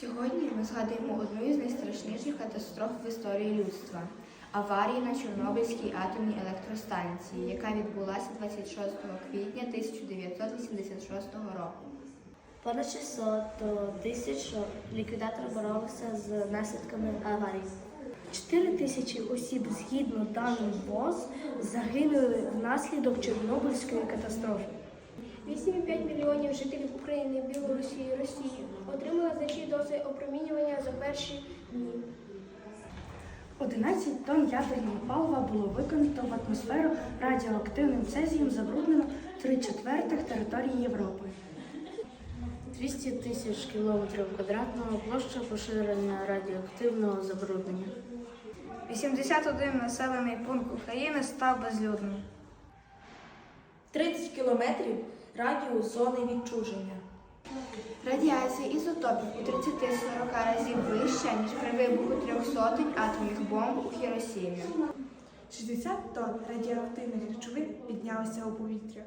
Сьогодні ми згадуємо одну із найстрашніших катастроф в історії людства аварії на Чорнобильській атомній електростанції, яка відбулася 26 квітня 1986 року. Понад 600 тисяч ліквідатори боролися з наслідками аварії. 4 тисячі осіб, згідно даних ВОЗ, загинули внаслідок Чорнобильської катастрофи. 8,5 мільйонів жителів України, Білорусі і Росії отримали значні дози опромінювання за перші дні. 11 тонн ядерного палива було викинуто в атмосферу радіоактивним цезієм, забруднено 3 четвертих території Європи. 200 тисяч кілометрів квадратного площа поширення радіоактивного забруднення. 81 населений пункт України став безлюдним. 30 кілометрів радіус зони відчуження. Радіація ізотопів у 30-40 разів вища, ніж при вибуху трьох сотень атомних бомб у Хіросімі. 60 тонн радіоактивних речовин піднялися у повітря.